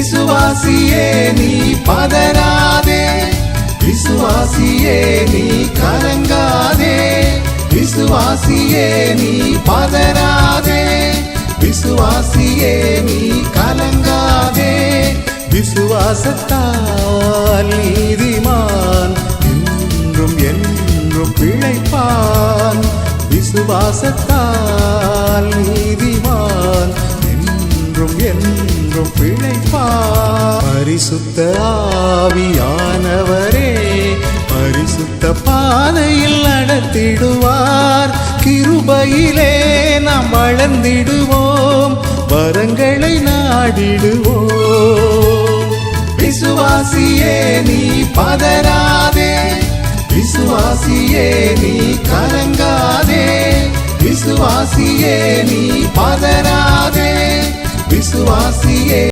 விசுவாசியே நீ பதறாதே. விசுவாசியே நீ கலங்காதே. விசுவாசியே நீ பதறாதே. விசுவாசியே நீ கலங்காதே. விசுவாசத்தால் நீதிமான் என்றும் என்றும் பிழைப்பான். விசுவாசத்தால் நீ என்றும் என்றும் பிழைப்பான் பரிசுத்த ஆவியானவரே பரிசுத்த பாதையில் நடத்திடுவார். கிருபையிலே நாம் வளர்ந்திடுவோம் வரங்களை நாடிடுவோம். விசுவாசியே நீ பதராதே விசுவாசியே நீ கலங்காதே விசுவாசியே நீ